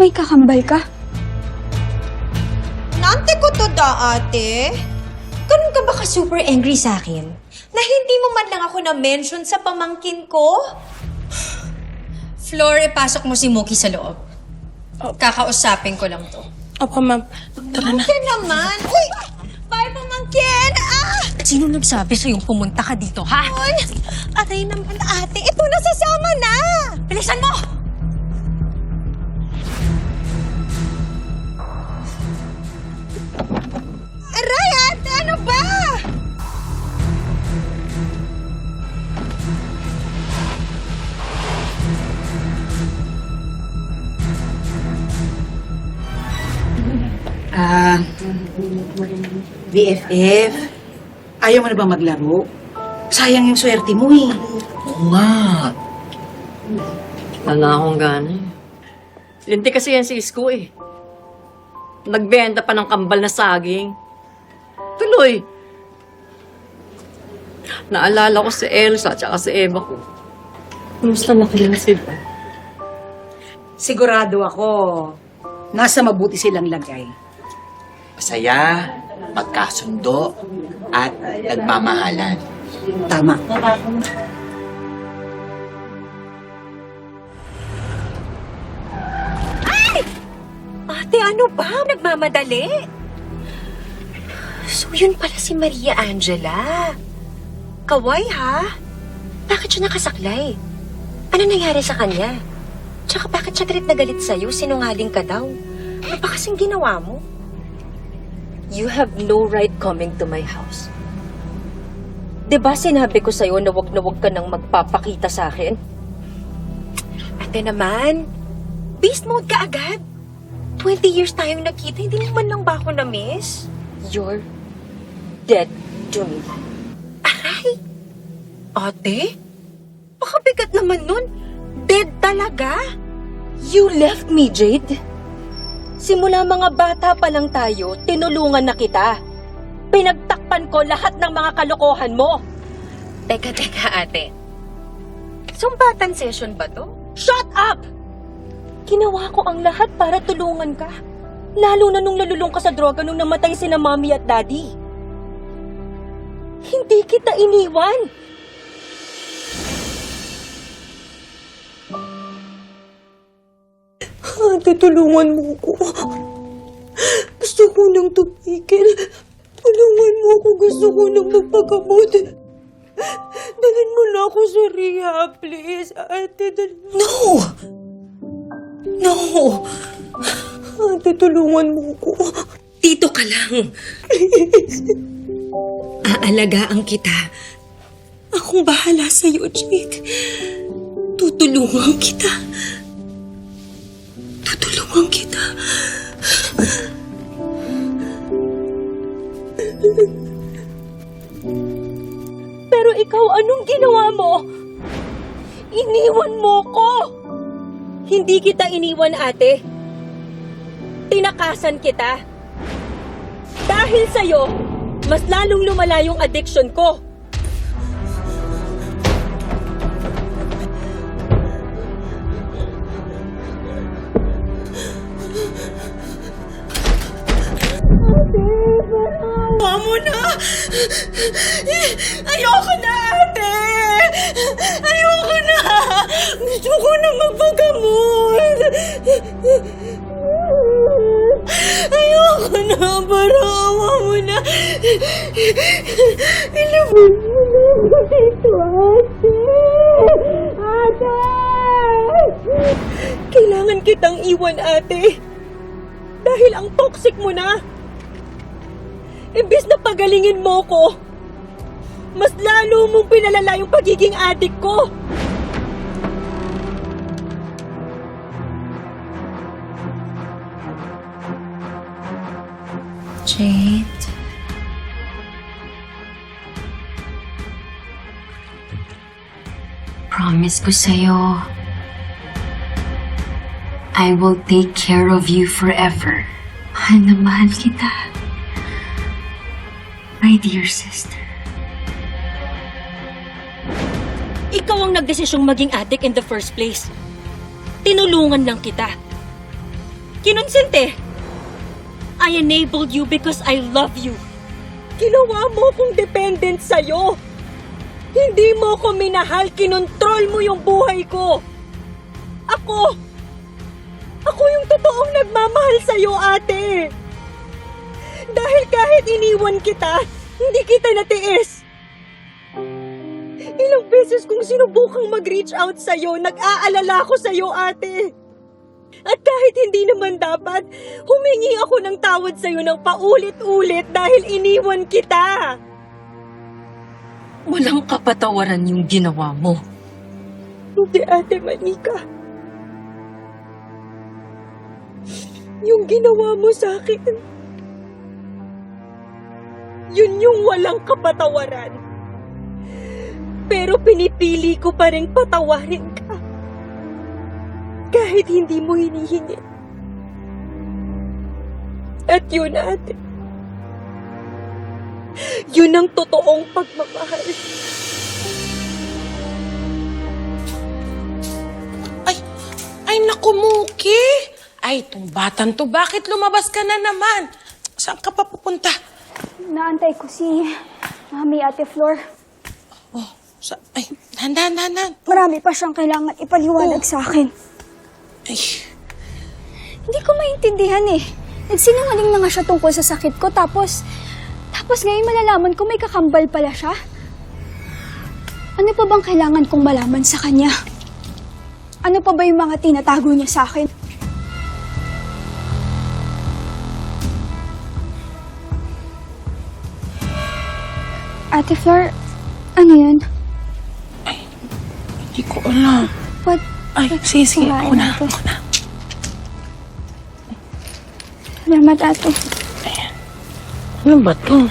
may kakambal ka? Nante ko to da, ate. Ganun ka ba ka super angry sa akin? Na hindi mo man lang ako na-mention sa pamangkin ko? Floor, ipasok mo si Moki sa loob. Kakausapin ko lang to. Opo, ma'am. Tara na. Yan naman! Uy! Bye, pamangkin! Ah! Sino nagsabi sa'yong pumunta ka dito, ha? Uy! Aray naman, ate. Ito na sasama na! Bilisan mo! Ah, BFF, ayaw mo na ba maglaro? Sayang yung swerte mo eh. Oo nga. Wala akong gana eh. Linti kasi yan si Isko eh. Nagbenta pa ng kambal na saging. Tuloy. Naalala ko si Elsa at si Eva ko. Kumusta na kaya sila? Sigurado ako, nasa mabuti silang lagay. Masaya, magkasundo, at nagmamahalan. Tama. Ate, ano ba? Nagmamadali? So, yun pala si Maria Angela. Kaway, ha? Bakit siya nakasaklay? Ano nangyari sa kanya? Tsaka bakit siya galit na galit sa'yo? Sinungaling ka daw. Ano pa kasing ginawa mo? You have no right coming to my house. 'Di ba sinabi ko sa'yo na wag na wag ka nang magpapakita sa akin? Ate naman, beast mode ka agad. 20 years tayong nakita, hindi mo man lang ba ako na-miss? You're dead to me. Aray! Ate? Baka bigat naman nun. Dead talaga? You left me, Jade. Simula mga bata pa lang tayo, tinulungan na kita. Pinagtakpan ko lahat ng mga kalokohan mo. Teka, teka, ate. Sumbatan session ba to? Shut up! Ginawa ko ang lahat para tulungan ka. Lalo na nung nalulung ka sa droga nung namatay sina mommy at daddy. Hindi kita iniwan. Ate, tulungan mo ko. Gusto ko nang tumigil. Tulungan mo ako. Gusto ko nang magpagamot. Dalhin mo na ako sa rehab, please. Ate, dalhin mo. No! Ate, tulungan mo ko. Dito ka lang. Aalagaan kita. Akong bahala sa'yo, Jake. Tutulungan kita. Tutulungan kita. Pero ikaw, anong ginawa mo? Iniwan mo ko! Hindi kita iniwan, ate. Tinakasan kita. Dahil sa'yo, mas lalong lumala yung addiction ko. Ayoko na, ate! Ayoko na! Gusto ko na magpagamot! Ayoko na! Parawa mo na! Ilabas mo na ako dito, ate! Ate! Kailangan kitang iwan, ate. Dahil ang toxic mo na. Imbis na pagalingin mo ko, mas lalo mong pinalala yung pagiging adik ko. Jade. Promise ko sa'yo, I will take care of you forever. Mahal na mahal kita. My dear sister. Ikaw ang nagdesisyong maging adik in the first place. Tinulungan lang kita. Kinonsente. I enabled you because I love you. Ginawa mo kong dependent sa'yo. Hindi mo ko minahal, kinontrol mo yung buhay ko. Ako, ako yung totoong nagmamahal sa'yo, ate. Dahil kahit iniwan kita, hindi kita natiis. Ilang beses kong sinubukang mag-reach out sa'yo, nag-aalala ko sa'yo, ate. At kahit hindi naman dapat, humingi ako ng tawad sa'yo ng paulit-ulit dahil iniwan kita. Walang kapatawaran yung ginawa mo. Hindi, Ate Manika. Yung ginawa mo sa akin, yun yung walang kapatawaran. Pero pinipili ko pa rin patawarin ka. Kahit hindi mo hinihingi. At yun, ate. Yun ang totoong pagmamahal. Ay, ay naku. Ay, itong batang to, bakit lumabas ka na naman? Saan ka pa pupunta? Naantay ko si Mami Ate Flor. Oh, sa, ay, handan, handan. Marami pa siyang kailangan ipaliwanag sa akin. Ay, Hindi ko maintindihan eh. Nagsinungaling na nga siya tungkol sa sakit ko tapos... Tapos ngayon malalaman ko may kakambal pala siya. Ano pa bang kailangan kong malaman sa kanya? Ano pa ba yung mga tinatago niya sa akin? Ate Flor, ano yun? hindi ko alam. What? Ay, sige, sige, ako na, ako na. Salamat, ate. Ano ba to?